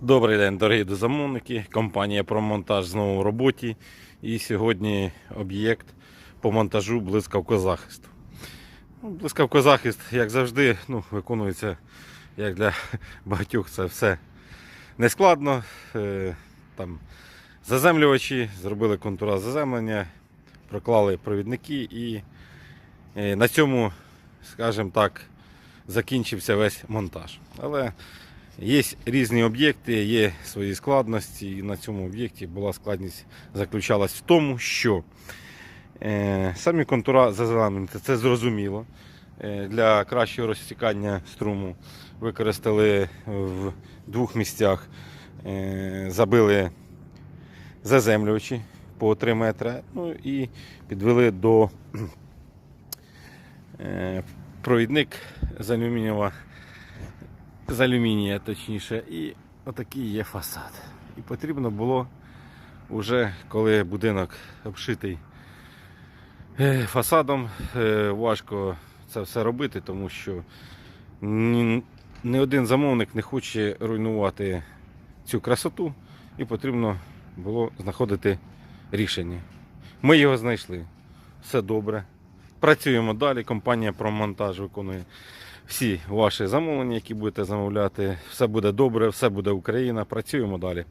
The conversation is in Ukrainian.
Добрий день, дорогі дозамовники. Компанія «Промонтаж» знову в роботі. І сьогодні об'єкт по монтажу блискавкозахисту. Ну, блискавкозахист, як завжди, ну, виконується, як для багатьох, це все нескладно. Е, Там заземлювачі, зробили контура заземлення, проклали провідники і е, на цьому, скажімо так, закінчився весь монтаж. Але Є різні об'єкти, є свої складності, і на цьому об'єкті була складність заключалась в тому, що е, самі контура зазеленені, це зрозуміло. Е, для кращого розтікання струму використали в двох місцях, е, забили заземлювачі по 3 метри, ну і підвели до е, провідник з алюмінієва з алюмінія, точніше, і отакий є фасад. І потрібно було вже, коли будинок обшитий е, фасадом, е, важко це все робити, тому що ні, один замовник не хоче руйнувати цю красоту, і потрібно було знаходити рішення. Ми його знайшли. Все добре. Працюємо далі. Компанія «Промонтаж» виконує всі ваші замовлення, які будете замовляти. Все буде добре, все буде Україна. Працюємо далі.